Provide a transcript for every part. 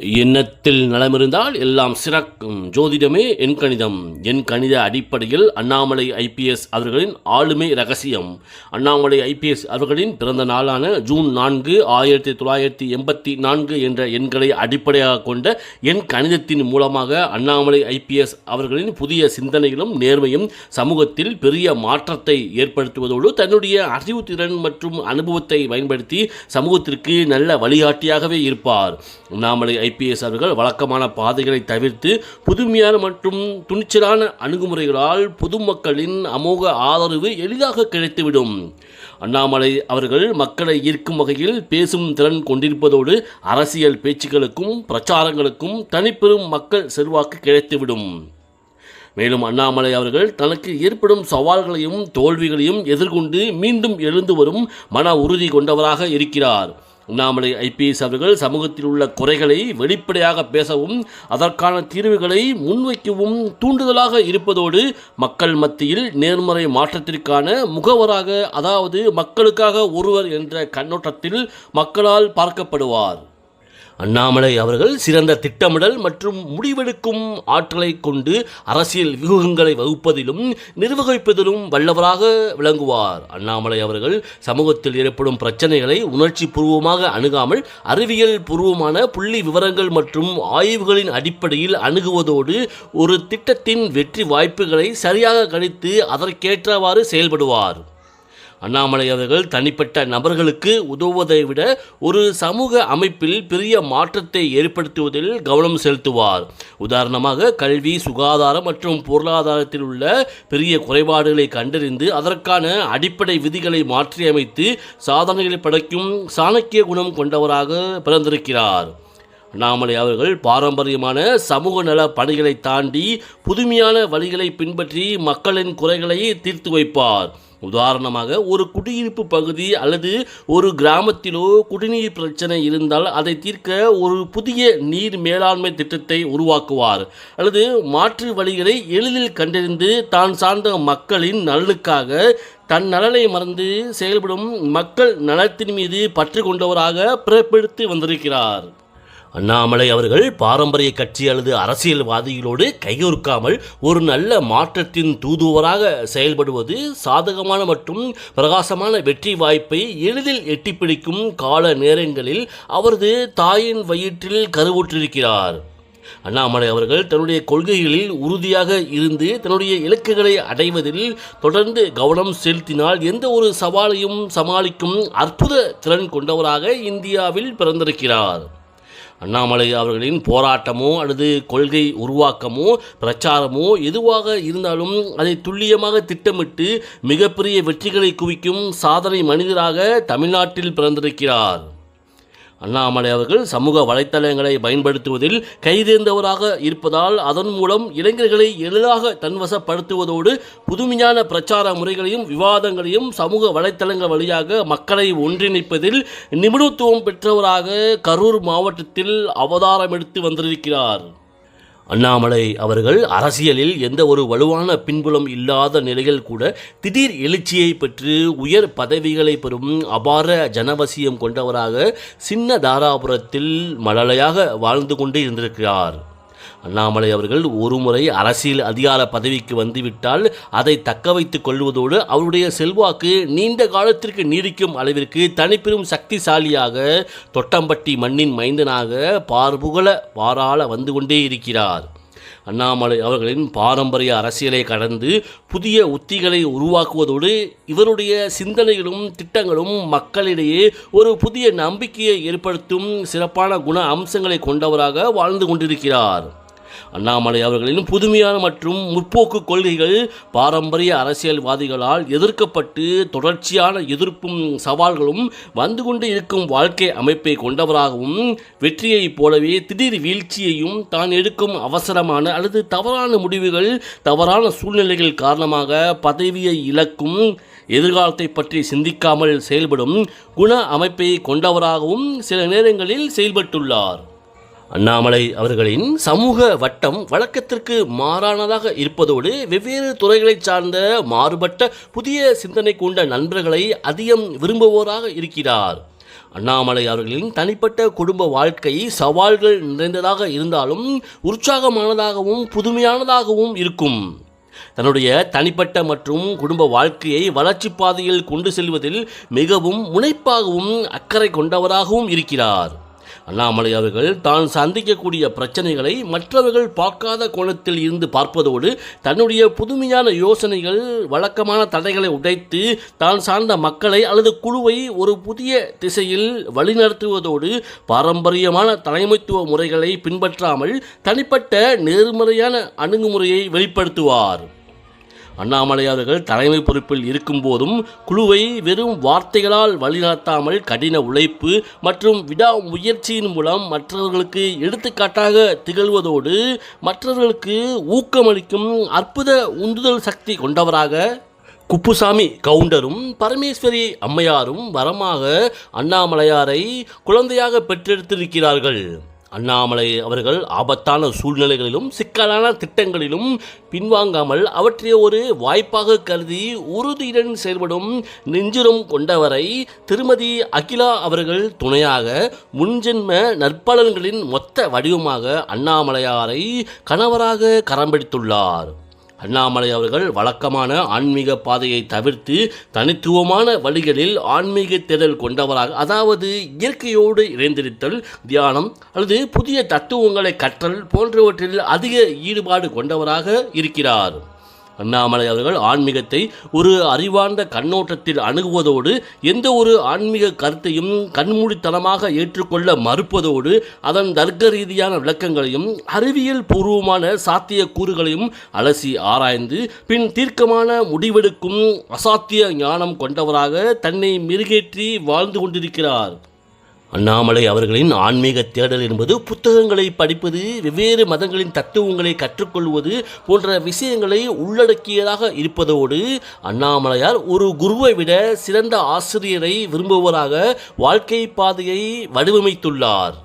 எண்ணத்தில் நலமிருந்தால் எல்லாம் சிறக்கும். ஜோதிடமே என் கணிதம். என் கணித அடிப்படையில் அண்ணாமலை ஐபிஎஸ் அவர்களின் ஆளுமை ரகசியம். அண்ணாமலை ஐபிஎஸ் அவர்களின் பிறந்த நாளான ஜூன் நான்கு ஆயிரத்தி தொள்ளாயிரத்தி எண்பத்தி நான்கு என்ற எண்களை அடிப்படையாக கொண்ட என் கணிதத்தின் மூலமாக அண்ணாமலை ஐபிஎஸ் அவர்களின் புதிய சிந்தனைகளும் நேர்மையும் சமூகத்தில் பெரிய மாற்றத்தை ஏற்படுத்துவதோடு தன்னுடைய அறிவுத்திறன் மற்றும் அனுபவத்தை பயன்படுத்தி சமூகத்திற்கு நல்ல வழிகாட்டியாகவே இருப்பார். அண்ணாமலை ஐபிஎஸ் அவர்கள் வழக்கமான பாதைகளை தவிர்த்து புதுமையான மற்றும் துணிச்சலான அணுகுமுறைகளால் பொதுமக்களின் அமோக ஆதரவு எளிதாக கிடைத்துவிடும். அண்ணாமலை அவர்கள் மக்களை ஈர்க்கும் வகையில் பேசும் திறன் கொண்டிருப்பதோடு அரசியல் பேச்சுக்களுக்கும் பிரச்சாரங்களுக்கும் தனிப்பெரும் மக்கள் செல்வாக்கு கிடைத்துவிடும். மேலும் அண்ணாமலை அவர்கள் தனக்கு ஏற்படும் சவால்களையும் தோல்விகளையும் எதிர்கொண்டு மீண்டும் எழுந்து வரும் மன உறுதி கொண்டவராக இருக்கிறார். அண்ணாமலை ஐபிஎஸ் அவர்கள் சமூகத்தில் உள்ள குறைகளை வெளிப்படையாக பேசவும் அதற்கான தீர்வுகளை முன்வைக்கவும் தூண்டுதலாக இருப்பதோடு மக்கள் மத்தியில் நேர்மறை மாற்றத்திற்கான முகவராக அதாவது மக்களுக்காக ஒருவர் என்ற கண்ணோட்டத்தில் மக்களால் பார்க்கப்படுவார். அண்ணாமலை அவர்கள் சிறந்த திட்டமிடல் மற்றும் முடிவெடுக்கும் ஆற்றலை கொண்டு அரசியல் வியூகங்களை வகுப்பதிலும் நிர்வகிப்பதிலும் வல்லவராக விளங்குவார். அண்ணாமலை அவர்கள் சமூகத்தில் ஏற்படும் பிரச்சனைகளை உணர்ச்சி பூர்வமாக அணுகாமல் அறிவியல் பூர்வமான புள்ளி விவரங்கள் மற்றும் ஆய்வுகளின் அடிப்படையில் அணுகுவதோடு ஒரு திட்டத்தின் வெற்றி வாய்ப்புகளை சரியாக கணித்து அதற்கேற்றவாறு செயல்படுவார். அண்ணாமலை அவர்கள் தனிப்பட்ட நபர்களுக்கு உதவுவதை விட ஒரு சமூக அமைப்பில் பெரிய மாற்றத்தை ஏற்படுத்துவதில் கவனம் செலுத்துவார். உதாரணமாக கல்வி சுகாதாரம் மற்றும் பொருளாதாரத்தில் உள்ள பெரிய குறைபாடுகளை கண்டறிந்து அதற்கான அடிப்படை விதிகளை மாற்றியமைத்து சாதனைகளை படைக்கும் சாணக்கிய குணம் கொண்டவராக பிறந்திருக்கிறார். அண்ணாமலை அவர்கள் பாரம்பரியமான சமூக நல பணிகளை தாண்டி புதுமையான வழிகளை பின்பற்றி மக்களின் குறைகளை தீர்த்து வைப்பார். உதாரணமாக ஒரு குடியிருப்பு பகுதி அல்லது ஒரு கிராமத்திலோ குடிநீர் பிரச்சனை இருந்தால் அதை தீர்க்க ஒரு புதிய நீர் மேலாண்மை திட்டத்தை உருவாக்குவார். அல்லது மாற்று வழிகளை எளிதில் கண்டறிந்து தான் சார்ந்த மக்களின் நலனுக்காக தன் நலனை மறந்து செயல்படும் மக்கள் நலத்தின் மீது பற்று கொண்டவராக பிறப்பெடுத்து வந்திருக்கிறார். அண்ணாமலை அவர்கள் பாரம்பரிய கட்சி அல்லது அரசியல்வாதிகளோடு கையொறுக்காமல் ஒரு நல்ல மாற்றத்தின் தூதுவராக செயல்படுவது சாதகமான மற்றும் பிரகாசமான வெற்றி வாய்ப்பை எளிதில் எட்டிப்பிடிக்கும் கால நேரங்களில் அவரது தாயின் வயிற்றில் கருவுற்றிருக்கிறார். அண்ணாமலை அவர்கள் தன்னுடைய கொள்கைகளில் உறுதியாக இருந்து தன்னுடைய இலக்குகளை அடைவதில் தொடர்ந்து கவனம் செலுத்தினால் எந்த ஒரு சவாலையும் சமாளிக்கும் அற்புத திறன் கொண்டவராக இந்தியாவில் பிறந்திருக்கிறார். அண்ணாமலை அவர்களின் போராட்டமோ அல்லது கொள்கை உருவாக்கமோ பிரச்சாரமோ எதுவாக இருந்தாலும் அதை துல்லியமாக திட்டமிட்டு மிகப்பெரிய வெற்றிகளை குவிக்கும் சாதனை மனிதராக தமிழ்நாட்டில் பிறந்திருக்கிறார். அண்ணாமலை அவர்கள் சமூக வலைத்தளங்களை பயன்படுத்துவதில் கைதேர்ந்தவராக இருப்பதால் அதன் மூலம் இளைஞர்களை எளிதாக தன்வசப்படுத்துவதோடு புதுமையான பிரச்சார முறைகளையும் விவாதங்களையும் சமூக வலைத்தளங்கள் வழியாக மக்களை ஒன்றிணைப்பதில் நிபுணத்துவம் பெற்றவராக கரூர் மாவட்டத்தில் அவதாரம் எடுத்து வந்திருக்கிறார். அண்ணாமலை அவர்கள் அரசியலில் எந்த ஒரு வலுவான பின்புலம் இல்லாத நிலையில் கூட திடீர் எழுச்சியை பெற்று உயர் பதவிகளை பெறும் அபார ஜனவசியம் கொண்டவராக சின்ன தாராபுரத்தில் மழலையாக வாழ்ந்து கொண்டு இருந்திருக்கிறார். அண்ணாமலை அவர்கள் ஒருமுறை அரசியல் அதிகார பதவிக்கு வந்துவிட்டால் அதை தக்க வைத்துக் கொள்வதோடு அவருடைய செல்வாக்கு நீண்ட காலத்திற்கு நீடிக்கும் அளவிற்கு தனிப்பெரும் சக்திசாலியாக தொட்டம்பட்டி மண்ணின் மைந்தனாக பார்புகழ வாராள வந்து கொண்டே இருக்கிறார். அண்ணாமலை அவர்களின் பாரம்பரிய அரசியலை கடந்து புதிய உத்திகளை உருவாக்குவதோடு இவருடைய சிந்தனைகளும் திட்டங்களும் மக்களிடையே ஒரு புதிய நம்பிக்கையை ஏற்படுத்தும் சிறப்பான குண அம்சங்களை கொண்டவராக வாழ்ந்து கொண்டிருக்கிறார். அண்ணாமலை அவர்களின் புதுமையான மற்றும் முற்போக்கு கொள்கைகள் பாரம்பரிய அரசியல்வாதிகளால் எதிர்க்கப்பட்டு தொடர்ச்சியான எதிர்ப்பும் சவால்களும் வந்து கொண்டு இருக்கும் வாழ்க்கை அமைப்பை கொண்டவராகவும் வெற்றியைப் போலவே திடீர் வீழ்ச்சியையும் தான் எடுக்கும் அவசரமான அல்லது தவறான முடிவுகள் தவறான சூழ்நிலைகள் காரணமாக பதவியை இழக்கும் எதிர்காலத்தை பற்றி சிந்திக்காமல் செயல்படும் குண அமைப்பை கொண்டவராகவும் சில நேரங்களில் செயல்பட்டுள்ளார். அண்ணாமலை அவர்களின் சமூக வட்டம் வழக்கத்திற்கு மாறானதாக இருப்பதோடு வெவ்வேறு துறைகளைச் சார்ந்த மாறுபட்ட புதிய சிந்தனை கொண்ட நண்பர்களை அதிகம் விரும்புவோராக இருக்கிறார். அண்ணாமலை அவர்களின் தனிப்பட்ட குடும்ப வாழ்க்கை சவால்கள் நிறைந்ததாக இருந்தாலும் உற்சாகமானதாகவும் புதுமையானதாகவும் இருக்கும். தன்னுடைய தனிப்பட்ட மற்றும் குடும்ப வாழ்க்கையை வளர்ச்சி பாதையில் கொண்டு செல்வதில் மிகவும் முனைப்பாகவும் அக்கறை கொண்டவராகவும் இருக்கிறார். அண்ணாமலை அவர்கள் தான் சந்திக்கக்கூடிய பிரச்சனைகளை மற்றவர்கள் பார்க்காத கோணத்தில் இருந்து பார்ப்பதோடு தன்னுடைய புதுமையான யோசனைகள் வழக்கமான தடைகளை உடைத்து தான் சார்ந்த மக்களை அல்லது குழுவை ஒரு புதிய திசையில் வழிநடத்துவதோடு பாரம்பரியமான தலைமைத்துவ முறைகளை பின்பற்றாமல் தனிப்பட்ட நேர்மறையான அணுகுமுறையை வெளிப்படுத்துவார். அண்ணாமலையார்கள் தலைமை பொறுப்பில் இருக்கும்போதும் குழுவை வெறும் வார்த்தைகளால் வழிநடத்தாமல் கடின உழைப்பு மற்றும் விடா முயற்சியின் மூலம் மற்றவர்களுக்கு எடுத்துக்காட்டாக திகழ்வதோடு மற்றவர்களுக்கு ஊக்கமளிக்கும் அற்புத உந்துதல் சக்தி கொண்டவராக குப்புசாமி கவுண்டரும் பரமேஸ்வரி அம்மையாரும் வரமாக அண்ணாமலையாரை குழந்தையாக பெற்றெடுத்திருக்கிறார்கள். அண்ணாமலை அவர்கள் ஆபத்தான சூழ்நிலைகளிலும் சிக்கலான திட்டங்களிலும் பின்வாங்காமல் அவற்றை ஒரு வாய்ப்பாக கருதி உறுதியுடன் செயல்படும் நெஞ்சுரம் கொண்டவரை திருமதி அகிலா அவர்கள் துணையாக முன்ஜென்ம நற்பலன்களின் மொத்த வடிவமாக அண்ணாமலையாரை கணவராக கரம்பிடித்துள்ளார் அண்ணாமலை அவர்கள் வழக்கமான ஆன்மீக பாதையை தவிர்த்து தனித்துவமான வழிகளில் ஆன்மீக தேடல் கொண்டவராக அதாவது இயற்கையோடு இணைந்திருத்தல் தியானம் அல்லது புதிய தத்துவங்களை கற்றல் போன்றவற்றில் அதிக ஈடுபாடு கொண்டவராக இருக்கிறார். அண்ணாமலை அவர்கள் ஆன்மீகத்தை ஒரு அறிவார்ந்த கண்ணோட்டத்தில் அணுகுவதோடு எந்த ஒரு ஆன்மீக கருத்தையும் கண்மூடித்தனமாக ஏற்றுக்கொள்ள மறுப்பதோடு அதன் தர்க்க ரீதியான விளக்கங்களையும் அறிவியல் பூர்வமான சாத்திய கூறுகளையும் அலசி ஆராய்ந்து பின் தீர்க்கமான முடிவெடுக்கும் அசாத்திய ஞானம் கொண்டவராக தன்னை மெருகேற்றி வாழ்ந்து கொண்டிருக்கிறார். அண்ணாமலை அவர்களின் ஆன்மீக தேடல் என்பது புத்தகங்களை படிப்பது வெவ்வேறு மதங்களின் தத்துவங்களை கற்றுக்கொள்வது போன்ற விஷயங்களை உள்ளடக்கியதாக இருப்பதோடு அண்ணாமலையார் ஒரு குருவை விட சிறந்த ஆசிரியரை விரும்புவராக வாழ்க்கை பாதையை வடிவமைத்துள்ளார்.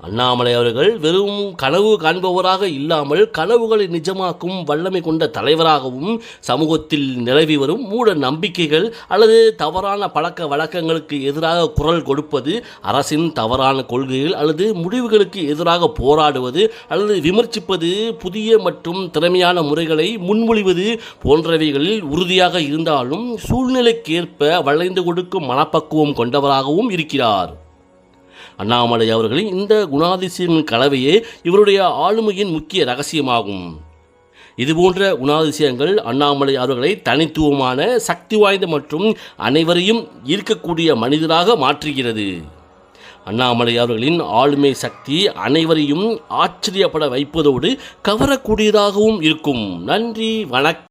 அண்ணாமலை அவர்கள் வெறும் கனவு காண்பவராக இல்லாமல் கனவுகளை நிஜமாக்கும் வல்லமை கொண்ட தலைவராகவும் சமூகத்தில் நிலவி வரும் மூட நம்பிக்கைகள் அல்லது தவறான பழக்க வழக்கங்களுக்கு எதிராக குரல் கொடுப்பது அரசின் தவறான கொள்கைகள் அல்லது முடிவுகளுக்கு எதிராக போராடுவது அல்லது விமர்சிப்பது புதிய மற்றும் திறமையான முறைகளை முன்மொழிவது போன்றவைகளில் உறுதியாக இருந்தாலும் சூழ்நிலைக்கேற்ப வளைந்து கொடுக்கும் மனப்பக்குவம் கொண்டவராகவும் இருக்கிறார். அண்ணாமலை அவர்களின் இந்த குணாதிசயங்களின் கலவையே இவருடைய ஆளுமையின் முக்கிய ரகசியமாகும். இதுபோன்ற குணாதிசயங்கள் அண்ணாமலை அவர்களை தனித்துவமான சக்தி வாய்ந்த மற்றும் அனைவரையும் ஈர்க்கக்கூடிய மனிதராக மாற்றுகிறது. அண்ணாமலை அவர்களின் ஆளுமை சக்தி அனைவரையும் ஆச்சரியப்பட வைப்பதோடு கவரக்கூடியதாகவும் இருக்கும். நன்றி வணக்கம்.